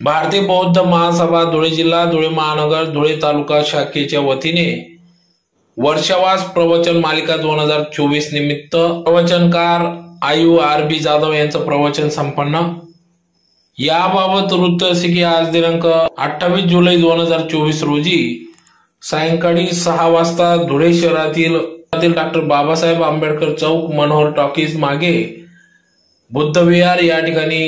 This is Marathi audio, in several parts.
भारतीय बौद्ध महासभा धुळे जिल्हा धुळे महानगर धुळे तालुका शाखेच्या वतीने वर्षावास प्रवचन मालिका दोन हजार चोवीस निमित्त प्रवचनकार आयु आर बी जाधव यांचं प्रवचन संपन्न. याबाबत वृत्त असे की आज दिनांक अठ्ठावीस जुलै दोन हजार चोवीस रोजी सायंकाळी सहा वाजता धुळे शहरातील डॉक्टर बाबासाहेब आंबेडकर चौक मनोहर टॉकीज मागे बुद्धविहार या ठिकाणी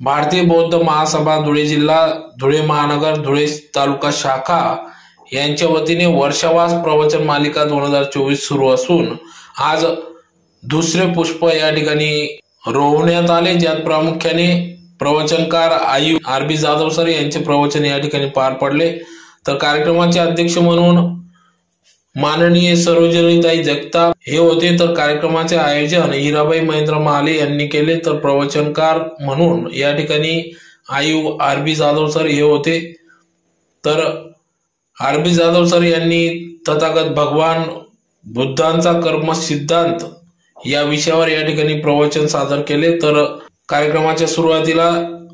भारतीय बौद्ध महासभा धुळे जिल्हा धुळे महानगर धुळे तालुका शाखा यांच्या वतीने वर्षावास प्रवचन मालिका दोन हजार चोवीस सुरू असून आज दुसरे पुष्प या ठिकाणी रोवण्यात आले. ज्यात प्रामुख्याने प्रवचनकार आयु आर बी जाधव सर यांचे प्रवचन या ठिकाणी पार पडले. तर कार्यक्रमाचे अध्यक्ष म्हणून माननीय सरोजनीताई जगताप हे होते तर कार्यक्रमाचे आयोजन हिराबाई महेंद्र महाले यांनी केले तर प्रवचनकार म्हणून. या ठिकाणी आयु आर बी जाधव सर हे होते. तर आर बी जाधव सर यांनी तथागत भगवान बुद्धांचा कर्म सिद्धांत या विषयावर या ठिकाणी प्रवचन सादर केले. तर कार्यक्रमाच्या सुरुवातीला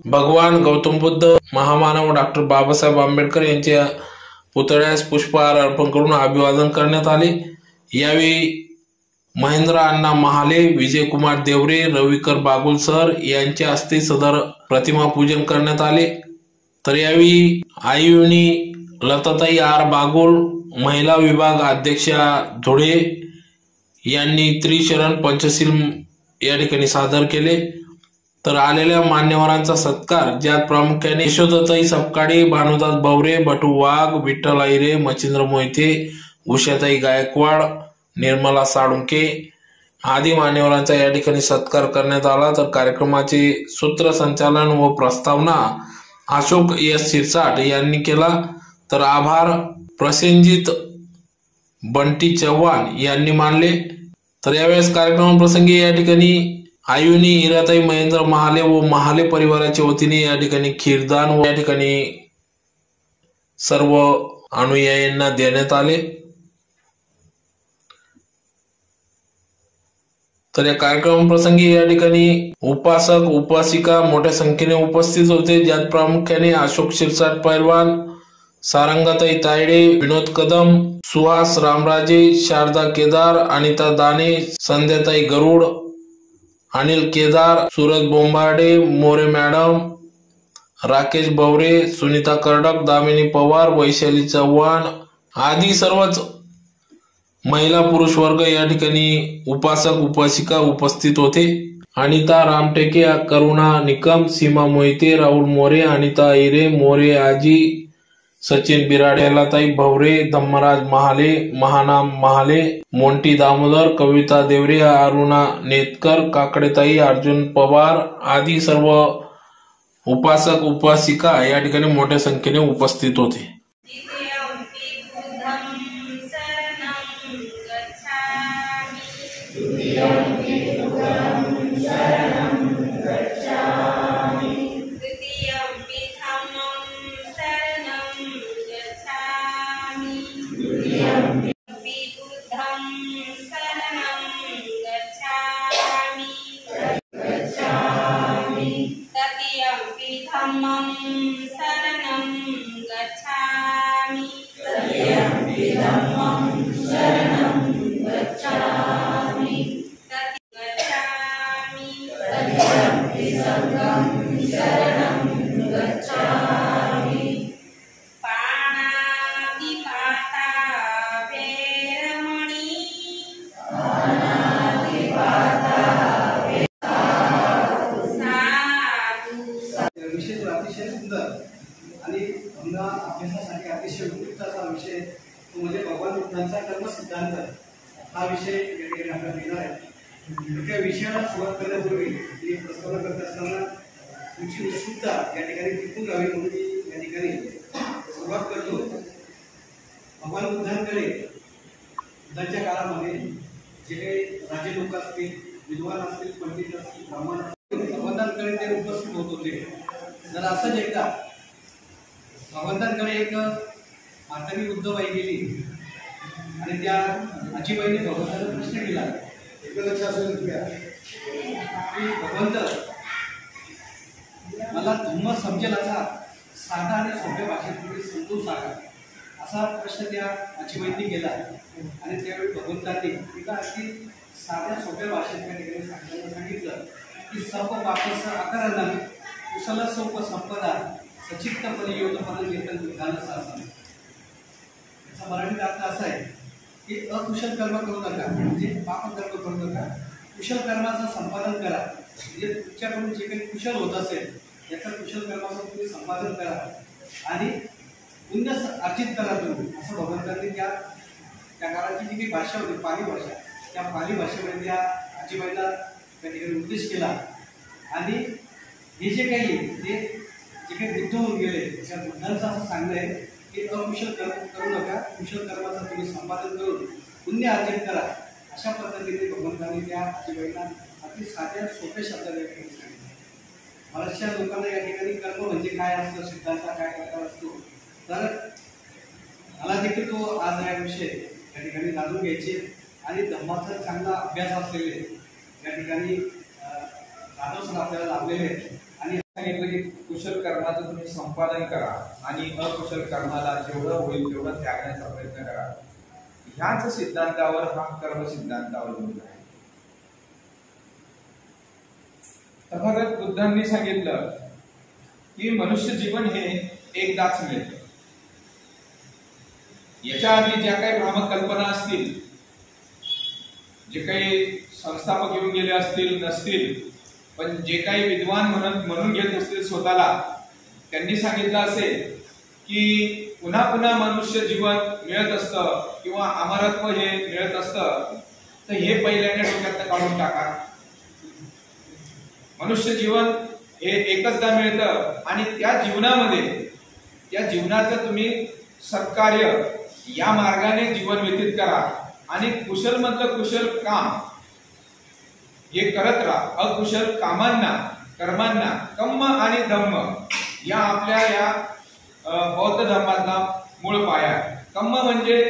भगवान गौतम बुद्ध महामानव डॉक्टर बाबासाहेब आंबेडकर यांच्या पुतळ्यास पुष्पहार अर्पण करून अभिवादन करण्यात आले. यावेळी महेंद्र अण्णा महाले विजयकुमार देवरे रविकर बागुल सर यांच्या हस्ते सदर प्रतिमा पूजन करण्यात आले. तर यावेळी आयुनी लताताई आर बागुल महिला विभाग अध्यक्षा धुळे यांनी त्रिशरण पंचशील या ठिकाणी सादर केले. तर आलेल्या मान्यवरांचा सत्कार ज्यात प्रामुख्याने यशोदताई सपकाळे भानुदास बवरे बटू वाघ विठ्ठल आहिरे मच्छिंद्र मोहिते उषाताई गायकवाड निर्मला साळुंके आदी मान्यवरांचा या ठिकाणी सत्कार करण्यात आला. तर कार्यक्रमाचे सूत्रसंचालन व प्रस्तावना अशोक एस शिरसाट यांनी केला. तर आभार प्रसेनजित बंटी चव्हाण यांनी मानले. तर यावेळेस कार्यक्रमाप्रसंगी या ठिकाणी आयुनी हिराताई महेंद्र महाले व महाले परिवाराच्या वतीने या ठिकाणी खीरदान व या ठिकाणी सर्व अनुयायांना देण्यात आले. तर या कार्यक्रमाप्रसंगी या ठिकाणी उपासक उपासिका मोठ्या संख्येने उपस्थित होते. ज्यात प्रामुख्याने अशोक शिरसाट पैलवान सारंगाताई तायडे विनोद कदम सुहास रामराजे शारदा केदार अनिता दाने संध्याताई गरुड अनिल केदार सूरज बोंबाडे मोरे मॅडम राकेश बवरे सुनीता कर्डक दामिनी पवार वैशाली चव्हाण आदी सर्वच महिला पुरुष वर्ग या ठिकाणी उपासक उपासिका उपस्थित होते. अनिता रामटेके करुणा निकम सीमा मोहिते राहुल मोरे अनिता इरे मोरे आजी सचिन बिराडे लताई भवरे धम्मराज महाले महानाम महाले मोंटी दामोदर कविता देवरे अरुणा नेतकर काकडेताई अर्जुन पवार आदी सर्व उपासक उपासिका या ठिकाणी मोठ्या संख्येने उपस्थित होते. विषय तो अतिशय सुंदर आणि अभ्यासासाठी अतिशय उपयुक्त असा विषय तो म्हणजे भगवान बुद्धांचा कर्म सिद्धांत हा विषय या ठिकाणी आपल्याला मिळणार आहे त्या विषयाला सुरुवात करण्यापूर्वी मी प्रस्तावना करत असताना तुमची उत्सुकता या ठिकाणी टिकून राहावी म्हणून मी या ठिकाणी सुरुवात करतो. भगवान बुद्धांकडे बुद्धांच्या काळामध्ये जे काही राजे लोक असतील विद्वान असतील पंडित असतील ब्राह्मण असतील भगवंतांकडे ते उपस्थित होत होते. जर असंच एकदा भगवंतांकडे एक म्हातारी वृद्धबाई गेली. आणि त्या आजीबाईने भगवंताला प्रश्न केला. लक्ष असेल की भगवंत मला धम्म समजेल असा साधा आणि सोप्या भाषेत तुम्ही समजून सांगा. असा प्रश्न त्या आजीबाईंनी केला. आणि त्यावेळी भगवंतांनी तिला अगदी साध्या सोप्या भाषेत त्या ठिकाणी सांगताना सांगितलं की सर्व बापस आकारानं कुशल सौप संपदा सचित्तपणे योगपणे विधान शासन याचा मराठीत अर्थ असा आहे की अकुशल कर्म करू नका म्हणजे पाप कर्म करू नका. कुशल कर्माचं संपादन करा. म्हणजे तुमच्याकडून जे काही कुशल होत असेल याचं कुशल कर्माचं तुम्ही संपादन करा. आणि पुण्य अर्जित करा तुम्ही असं भगवंतांनी त्या त्या काळाची जी काही भाषा होती पाली भाषा त्या पाली भाषेमध्ये त्या आजीबाईला त्या ठिकाणी उद्देश केला. आणि हे जे काही ते जे काही बुद्ध होऊन गेले त्या बुद्धांचं असं सांगणं आहे हे अकुशल कर्म करू नका. कुशल कर्माचं तुम्ही संपादन करून पुण्य अर्जन करा. अशा पद्धतीने भगवंतांनी त्या आजीबाईला अगदी साध्या सोप्या शब्दात या ठिकाणी बऱ्याचशा लोकांना या ठिकाणी कर्म म्हणजे काय असतं सिद्धांत काय प्रकार असतो? तर मला देखील तो आज या विषय या ठिकाणी जाणून घ्यायचे आणि धम्माचा चांगला अभ्यास असलेले या ठिकाणी अं, सर आपल्याला लाभलेले आहेत. सांगितलं की म्हणजे कुशल कर्माचं तुम्ही संपादन करा आणि अकुशल कर्माला जेवढं होईल तेवढं त्यागण्याचा प्रयत्न करा. ह्याच सिद्धांतावर हा कर्म सिद्धांत अवलंबून आहे. तथागत बुद्धांनी सांगितलं की मनुष्य जीवन हे एकदाच मिळतं. याच्या आधी ज्या काही भ्रामक कल्पना असतील जे काही संस्थापक येऊन गेले असतील नसतील पण जे काही विद्वान म्हणत म्हणून घेत असतील स्वतःला त्यांनी सांगितलं असेल की पुन्हा पुन्हा मनुष्य जीवन मिळत असतं किंवा अमरत्व हे मिळत असतं तर हे पहिल्याने डोक्यात काढून टाका. मनुष्य जीवन हे एकचदा मिळतं आणि त्या जीवनामध्ये त्या जीवनाचं तुम्ही सत्कार्य या मार्गाने जीवन व्यतीत करा आणि कुशल मधलं कुशल काम हे करत राहा. अकुशल कामांना कर्मांना कम्म आणि धम्म या आपल्या या बौद्ध धर्मातला मूळ पाया कम्म म्हणजे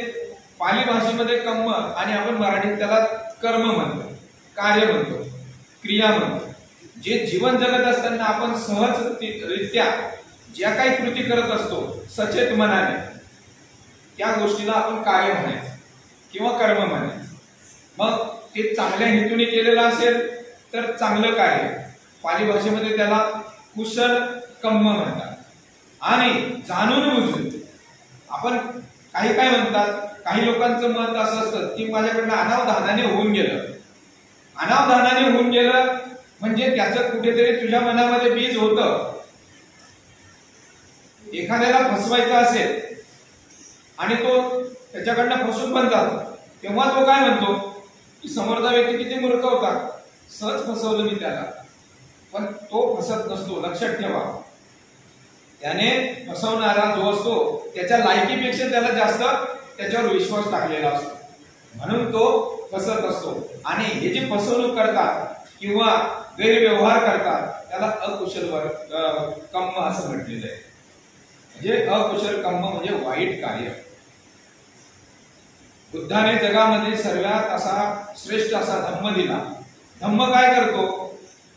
पाली भाषेमध्ये कम्म आणि आपण मराठीत त्याला कर्म म्हणतो कार्य म्हणतो क्रिया म्हणतो. जे जीवन जगत असताना आपण सहज रित्या ज्या काही कृती करत असतो सचेत मनाने त्या गोष्टीला आपण कार्य म्हणायचं किंवा कर्म म्हणायचं. मग ते चांगल्या हेतूने केलेलं असेल तर चांगलं काय पाली भाषेमध्ये त्याला कुशल कम्म म्हणतात. आणि जाणून बुजून आपण काही काय म्हणतात? काही लोकांचं मत असं असतं की माझ्याकडनं अनावधानाने होऊन गेलं. अनावधानाने होऊन गेलं म्हणजे त्याचं कुठेतरी तुझ्या मनामध्ये बीज होतं. एखाद्याला फसवायचं असेल आणि तो त्याच्याकडनं फसून पण जातो तेव्हा तो काय म्हणतो? की समोरचा व्यक्ती किती मूर्ख होता? सहज फसवलं मी त्याला. पण तो फसत नसतो. लक्षात ठेवा. त्याने फसवणारा जो असतो त्याच्या लायकीपेक्षा त्याला जास्त त्याच्यावर विश्वास टाकलेला असतो. म्हणून तो फसत असतो. आणि हे जे फसवणूक करतात किंवा गैरव्यवहार करतात त्याला अकुशल कम्म असं म्हटलेलं आहे. म्हणजे अकुशल कम्म म्हणजे वाईट कार्य. बुद्धाने जगामध्ये सर्वात असा श्रेष्ठ असा धम्म दिला. धम्म काय करतो?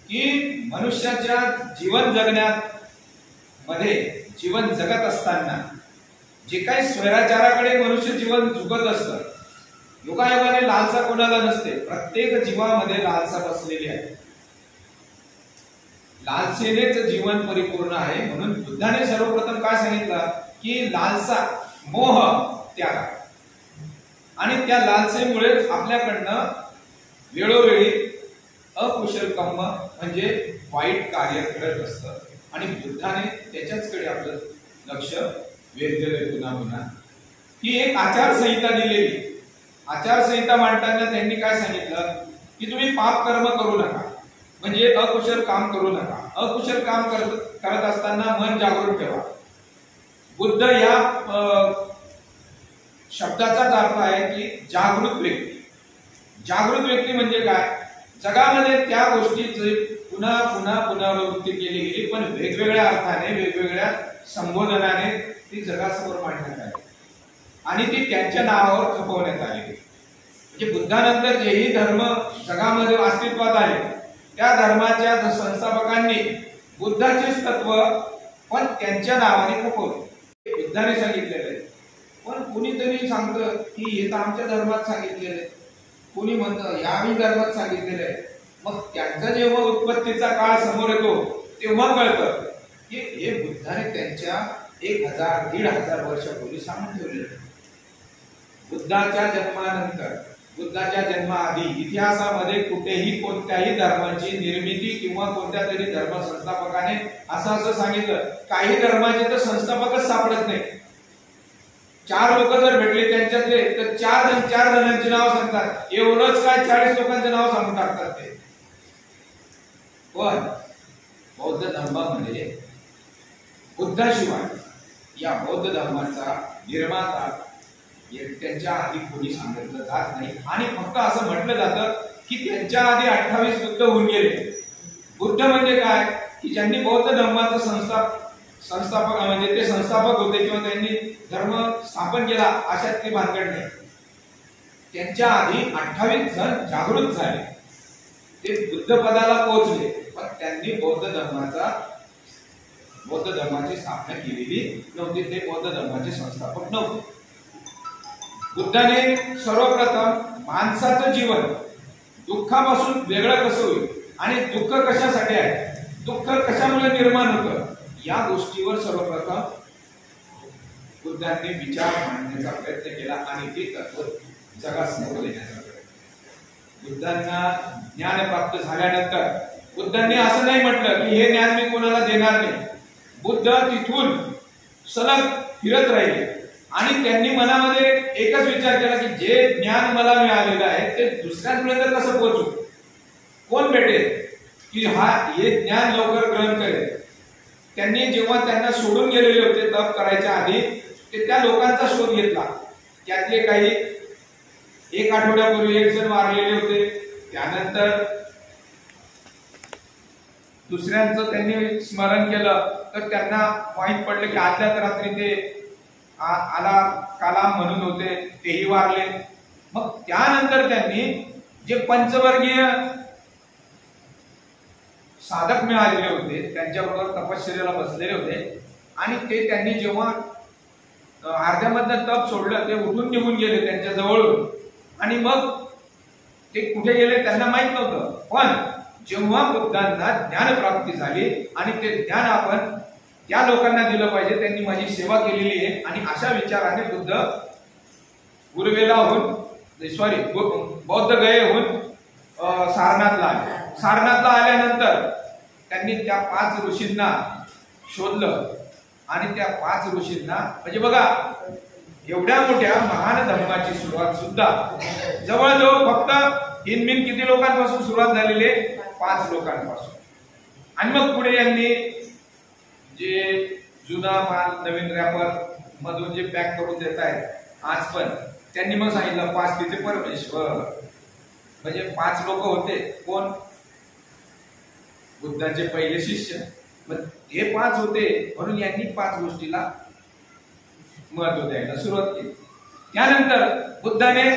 की मनुष्याच्या जीवन जगण्यात मध्ये जीवन जगत असताना जे काही स्वैराचाराकडे मनुष्य जीवन झुकत असतं योगायोगाने लालसा कोणाला नसते प्रत्येक जीवामध्ये लालसा बसलेली आहे. लालसेनेच जीवन परिपूर्ण आहे. म्हणून बुद्धाने सर्वप्रथम काय सांगितलं? की लालसा मोह त्याग. आणि त्या लालसेमुळेच आपल्याकडनं वेळोवेळी अकुशल कर्म म्हणजे वाईट कार्य घडत असतं. आणि बुद्धाने त्याच्याचकडे आपलं लक्ष वेधलेलं पुन्हा पुन्हा. ही एक आचारसंहिता दिलेली. आचारसंहिता मांडताना त्यांनी काय सांगितलं? की तुम्ही पाप कर्म करू नका. म्हणजे अकुशल काम करू नका. अकुशल काम करत करत असताना मन जागृत ठेवा. बुद्ध या शब्दाचाच अर्थ आहे की जागृत व्यक्ती. जागृत व्यक्ती म्हणजे काय? जगामध्ये त्या गोष्टीची पुन्हा पुन्हा पुनरावृत्ती केली गेली पण वेगवेगळ्या अर्थाने वेगवेगळ्या संबोधनाने ती जगासमोर मांडण्यात आली. आणि ती त्यांच्या नावावर खपवण्यात आली म्हणजे बुद्धानंतर जेही धर्म जगामध्ये अस्तित्वात आले त्या धर्माच्या संस्थापकांनी बुद्धाचेच तत्व पण त्यांच्या नावाने खपवले. बुद्धाने सांगितलेलं आहे. पण कुणीतरी सांगतं की हे तर आमच्या धर्मात सांगितलेलं आहे. कुणी म्हणतं याही धर्मात सांगितलेलं आहे. मग त्यांचा जेव्हा उत्पत्तीचा काळ समोर येतो तेव्हा कळतं की हे बुद्धाने त्यांच्या एक हजार दीड हजार वर्षापूर्वी सांगून ठेवलेलं आहे. बुद्धाच्या जन्मानंतर बुद्धाच्या जन्माआधी इतिहासामध्ये कुठेही कोणत्याही धर्माची निर्मिती किंवा कोणत्या तरी धर्म संस्थापकाने असं असं सांगितलं. काही धर्माचे तर संस्थापकच सापडत नाही चार लोक जर भेटले त्यांच्यातले तर चार जण चार जणांची नावं सांगतात. एवढंच काय चाळीस लोकांचे नाव सांगून टाकतात ते. पण बौद्ध धर्मामध्ये बुद्धाशिवाय या बौद्ध धर्माचा निर्माता त्यांच्या आधी कोणी सांगितलं जात नाही. आणि फक्त असं म्हटलं जातं की त्यांच्या आधी अठ्ठावीस बुद्ध होऊन गेले. बुद्ध म्हणजे काय? की ज्यांनी बौद्ध धर्माचं संस्था संस्थापक म्हणजे ते संस्थापक होते किंवा त्यांनी धर्म स्थापन केला अशात ती भानगड नाही. त्यांच्या आधी अठ्ठावीस जण जागृत झाले. ते बुद्ध पदाला पोहोचले पण त्यांनी बौद्ध धर्माचा बौद्ध धर्माची स्थापना केलेली नव्हती. ते बौद्ध धर्माचे संस्थापक नव्हते. बुद्धाने सर्वप्रथम माणसाचं जीवन दुःखापासून वेगळं कसं होईल आणि दुःख कशासाठी आहे? दुःख कशामुळे निर्माण होतं? या गोष्टीवर सर्वप्रथम बुद्धांनी विचार मांडण्याचा प्रयत्न केला आणि ते तत्व जगासमोर देण्याचा प्रयत्न बुद्धांना ज्ञान प्राप्त झाल्यानंतर बुद्धांनी असं नाही म्हटलं की हे ज्ञान मी कोणाला देणार नाही. बुद्ध तिथून सलग फिरत राहिले. आणि त्यांनी मनामध्ये एकच विचार केला की जे ज्ञान मला मिळालेलं आहे ते दुसऱ्यांपर्यंत कसं पोहोचू? कोण भेटेल? की हा हे ज्ञान लवकर ग्रहण करेल? त्यांनी जेव्हा त्यांना सोडून गेलेले होते तप करायच्या आधी ते त्या लोकांचा शोध घेतला. त्यातले काही एक आठवड्यापूर्वी एक जण वारलेले होते. त्यानंतर दुसऱ्यांचं त्यांनी स्मरण केलं. तर त्यांना माहीत पडलं की आदल्याच रात्री ते आला काला म्हणून होते तेही वारले. मग त्यानंतर त्यांनी जे पंचवर्गीय साधक मिळालेले होते त्यांच्याबरोबर तपश्चर्याला बसलेले होते. आणि ते त्यांनी जेव्हा अर्ध्यामधनं तप सोडलं ते उठून निघून गेले त्यांच्या जवळून. आणि मग ते कुठे गेले त्यांना माहीत नव्हतं. पण जेव्हा बुद्धांना ज्ञान प्राप्ती झाली आणि ते ज्ञान आपण त्या लोकांना दिलं पाहिजे त्यांनी माझी सेवा केलेली आहे. आणि अशा विचाराने बुद्ध उर्वेलाहून सॉरी बौद्ध गयेहून अ, सारनाथला आले. सारनाथला आल्यानंतर त्यांनी त्या पाच ऋषींना शोधलं. आणि त्या पाच ऋषींना म्हणजे बघा एवढ्या मोठ्या महान धर्माची सुरुवात सुद्धा जवळजवळ फक्त हिनमिन किती लोकांपासून सुरुवात झालेली आहे? पाच लोकांपासून. आणि मग पुढे यांनी जे जुना माल नवीन रॅपर मधून जे पॅक करून देत आहेत आज पण त्यांनी मग सांगितलं पाच तिथे परमेश्वर. म्हणजे पाच लोक होते. कोण? बुद्धाचे पहिले शिष्य. मग हे पाच होते म्हणून यांनी पाच गोष्टीला महत्त्व द्यायला सुरुवात केली. त्यानंतर बुद्धाने